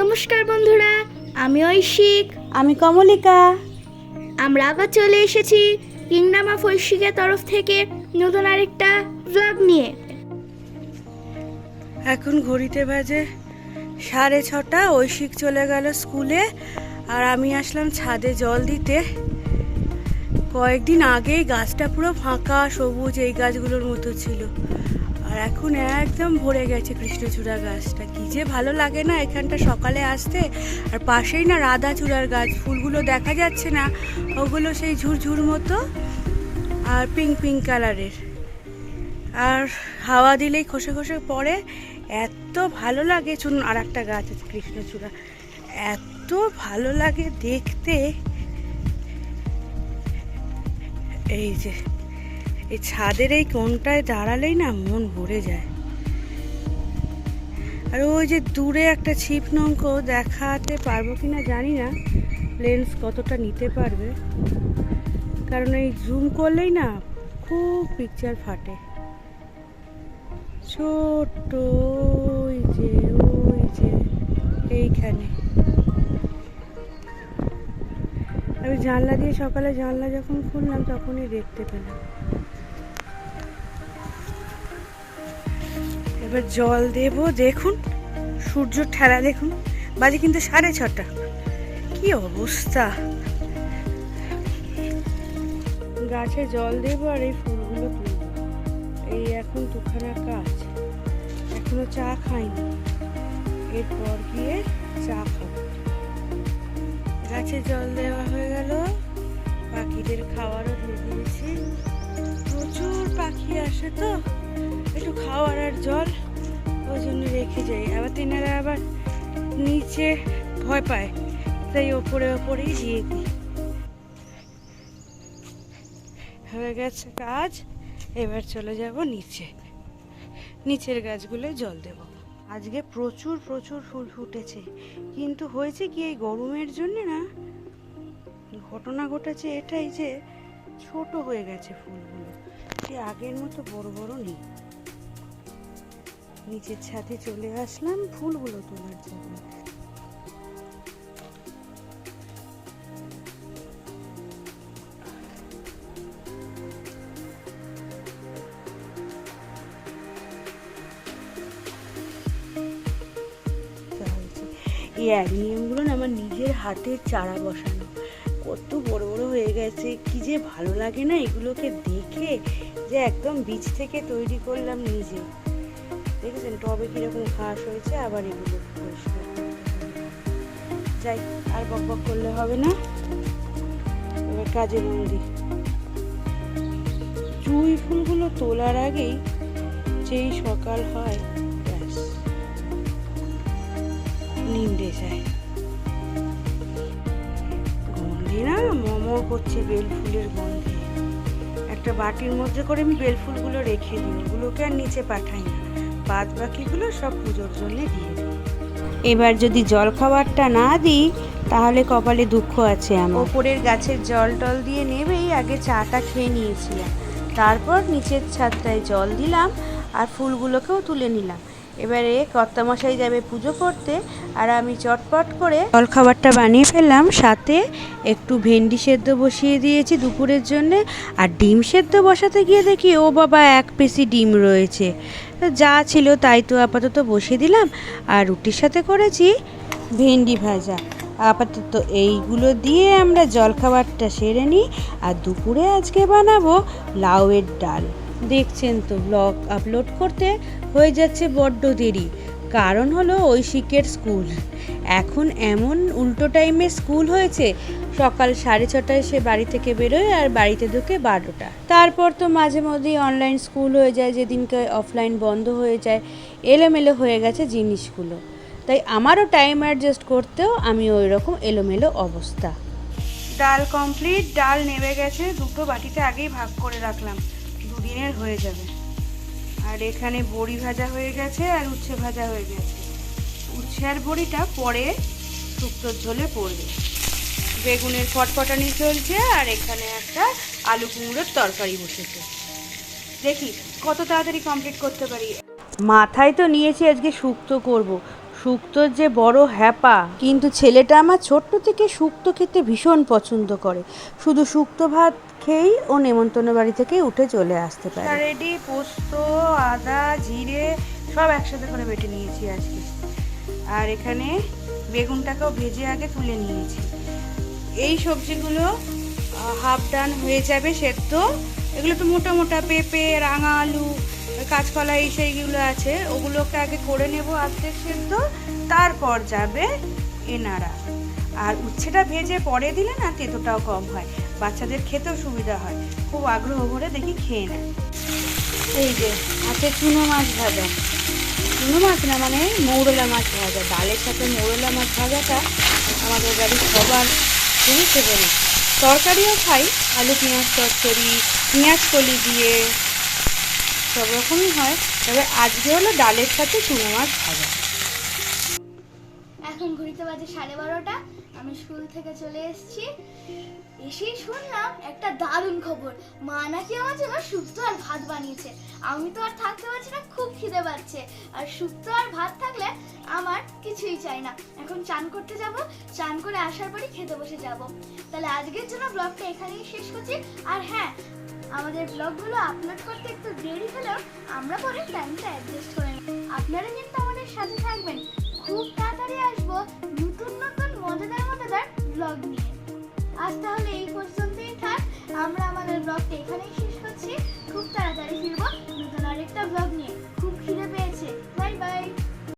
নমস্কার বন্ধুরা আমি ঐশিক। আমি কমলিকা। আমরা আবার চলে এসেছি কিংডম অফ ঐশিকের তরফ থেকে নতুন আরেকটা ব্লগ নিয়ে। এখন ঘড়িতে বাজে সাড়ে ছটা ঐশিক চলে গেল স্কুলে আর আমি আসলাম ছাদে জল দিতে। কয়েকদিন আগেই গাছটা পুরো ফাঁকা সবুজ এই গাছগুলোর মতো ছিল। আর এখন একদম ভরে গেছে কৃষ্ণচূড়া গাছটা। কি যে ভালো লাগে না এখানটা সকালে আসতে। আর পাশেই না রাধাচূড়ার গাছ, ফুলগুলো দেখা যাচ্ছে না। ওগুলো সেই ঝুরঝুর মতো আর পিঙ্ক পিঙ্ক কালারের আর হাওয়া দিলেই খসে খসে পড়ে। এত ভালো লাগে চুন আর একটা গাছ আছে কৃষ্ণচূড়া। এত ভালো লাগে দেখতে। এই যে এই ছাদের এই কোনটায় দাঁড়ালেই না মন ভরে যায়। আর ওই যে দূরে একটা ছিপ নৌক দেখাতে পারব কি না জানি না। লেন্স কতটা নিতে পারবে। কারণ এই জুম করলেই না খুব পিকচার ফাটে। ছোট্ট ওই যে ওই যে, এইখানে। আমি জানলা দিয়ে সকালে জানলা যখন খুললাম তখনই দেখতে পেলাম। এবার জল দেব, দেখুন। সূর্য ঠেলা, দেখুন। বাজে কিন্তু সাড়ে ছটা। কি অবস্থা? গাছে জল দেবো আর এই ফুলগুলো এই এখন দুখানা কাজ। এখনও চা খাইনি। এরপর গিয়ে চা খাব। গাছে জল দেওয়া হয়ে গেল। পাখিদের খাওয়ারও দিয়ে দিয়েছি। প্রচুর পাখি আসে তো। একটু খাওয়ার আর জল। জন্য রেখে যাই। আবার তেনারা আবার নিচে ভয় পায়। তাই ওপরে ওপরেই দিয়ে দিই। হয়ে গেছে কাজ। এবার চলে যাব নিচে। নিচের গাছগুলো জল দেব। আজকে প্রচুর প্রচুর ফুল ফুটেছে। কিন্তু হয়েছে কি এই গরমের জন্য না? ঘটনা ঘটেছে এটাই যে ছোট হয়ে গেছে ফুলগুলো। সে আগের মতো বড় বড় নেই। নিচের ছাদে চলে আসলাম ফুলগুলো তোলার জন্য। এই অ্যারিনিয়ামগুলো না আমার নিজের হাতের চারা বসানো। কত বড় বড় হয়ে গেছে, কি যে ভালো লাগে না এগুলোকে দেখে, যে একদম বীজ থেকে তৈরি করলাম নিজে। দেখেছেন? টবে কীরকম ঘাস হয়েছে, আবার এগুলো যাই, আর বক বক করলে হবে না। এবার কাজে মন দিই। ফুলগুলো তোলার আগেই যেই সকাল হয় নিমড়ে যায়। গন্ধে না মমর করছে বেল ফুলের গন্ধে। একটা বাটির মধ্যে করে আমি বেল ফুলগুলো রেখে দিই, ওগুলোকে আর নিচে পাঠাই না। বাদ বাকিগুলো সব পুজোর জন্য দিয়ে দিই। এবার যদি জল খাবারটা না দিই তাহলে কপালে দুঃখ আছে আমার। ওপরের গাছের জল টল দিয়ে নেবেই আগে চাটা খেয়ে নিয়েছিলাম। তারপর নিচের ছাদটায় জল দিলাম আর ফুলগুলোকেও তুলে নিলাম। এবারে কর্তামশাই যাবে পুজো করতে আর আমি চটপট করে জল খাবারটা বানিয়ে ফেললাম সাথে একটু ভেন্ডি সেদ্ধ বসিয়ে দিয়েছি দুপুরের জন্যে। আর ডিম সেদ্ধ বসাতে গিয়ে দেখি ও বাবা এক পিসি ডিম রয়েছে। যা ছিল তাই তো আপাতত বসিয়ে দিলাম। আর রুটির সাথে করেছি ভেন্ডি ভাজা। আপাতত এইগুলো দিয়ে আমরা জলখাবারটা সেরে নিই। আর দুপুরে আজকে বানাবো লাউয়ের ডাল। দেখছেন তো ব্লগ আপলোড করতে হয়ে যাচ্ছে বড্ড দেরি। কারণ হলো ঐশিকের স্কুল। এখন এমন উল্টো টাইমে স্কুল হয়েছে সকাল সাড়ে ছটায় সে বাড়ি থেকে বেরোয় আর বাড়িতে ঢুকে বারোটা। তারপর তো মাঝে মধ্যেই অনলাইন স্কুল হয়ে যায়, যেদিনকে অফলাইন বন্ধ হয়ে যায়, এলোমেলো হয়ে গেছে জিনিসগুলো। তাই আমারও টাইম অ্যাডজাস্ট করতেও আমি ওই রকম এলোমেলো অবস্থা। ডাল কমপ্লিট ডাল নেমে গেছে, দুটো বাটিতে আগেই ভাগ করে রাখলাম। দুদিনের হয়ে যাবে। আর এখানে বড়ি ভাজা হয়ে গেছে আর উচ্ছে ভাজা হয়ে গেছে। উচ্ছে আর বড়িটা পরে শুক্তোর ঝোলে পড়বে। বেগুনের ফটফটানি চলছে আর এখানে একটা আলু কুমড়োর তরকারি বসেছে। দেখি কত তাড়াতাড়ি কমপ্লিট করতে পারি। মাথায় তো নিয়েছি আজকে শুক্তো করব। শুক্তোর যে বড় হ্যাপা, কিন্তু ছেলেটা আমার ছোট্ট থেকে শুক্তো খেতে ভীষণ পছন্দ করে। শুধু শুক্তো ভাত খেয়েই ও নেমন্তন্ন বাড়ি থেকে উঠে চলে আসতে পারে। রেডি পোস্ত, আদা, জিরে, সব একসাথে করে বেটে নিয়েছি আজকে। আর এখানে বেগুনটাকেও ভেজে আগে তুলে নিয়েছি। এই সবজিগুলো হাফ ডান হয়ে যাবে সেদ্ধ। এগুলো তো মোটা মোটা পেঁপে, রাঙা আলু, কাঁচকলা, এই সেইগুলো আছে। ওগুলোকে আগে করে নেব আর্ধেক সেদ্ধ, তারপর যাবে এনারা। আর উচ্ছেটা ভেজে পরে দিলে না তেতোটাও কম হয়, বাচ্চাদের খেতেও সুবিধা হয়। খুব আগ্রহ ভরে দেখি খেয়ে নেয়। এই যে, আছে চুনো মাছ ভাজা। চুনো মাছ না মানে মৌরলা মাছ ভাজা। ডালের সাথে মৌরলা মাছ ভাজাটা আমাদের বাড়ির সবার খুবই ফেভারিট তরকারিও খাই, আলু, পেঁয়াজ, তরকারি, পেঁয়াজ কলি দিয়ে সব রকমই হয়। তবে আজকে হলো ডালের সাথে চুনো মাছ ভাজা। এখন ঘুরিতে বাজে সাড়ে বারোটা। আমি স্কুল থেকে চলে এসেছি। এসেই শুনলাম একটা দারুণ খবর। মা নাকি আমার জন্য শুক্তো আর ভাত বানিয়েছে। আমি তো আর থাকতে পারছি না, খুব খিদে পাচ্ছে। আর শুক্তো আর ভাত থাকলে আমার কিছুই চাই না। এখন চান করতে যাব, চান করে আসার পরই খেতে বসে যাব। তাহলে আজকের জন্য ব্লগটা এখানেই শেষ করছি। আর হ্যাঁ আমাদের ব্লগগুলো আপলোড করতে একটু দেরি হলেও আমরা পরে টাইমটা অ্যাডজাস্ট করে আপনারা কিন্তু আমাদের সাথে থাকবেন। খুব তাড়াতাড়ি আসব নতুন নতুন মজাদার মজাদার ব্লগ নিয়ে। আজ তাহলে ব্লগটা এখানেই শেষ হচ্ছে খুব তাড়াতাড়ি ফিরবো।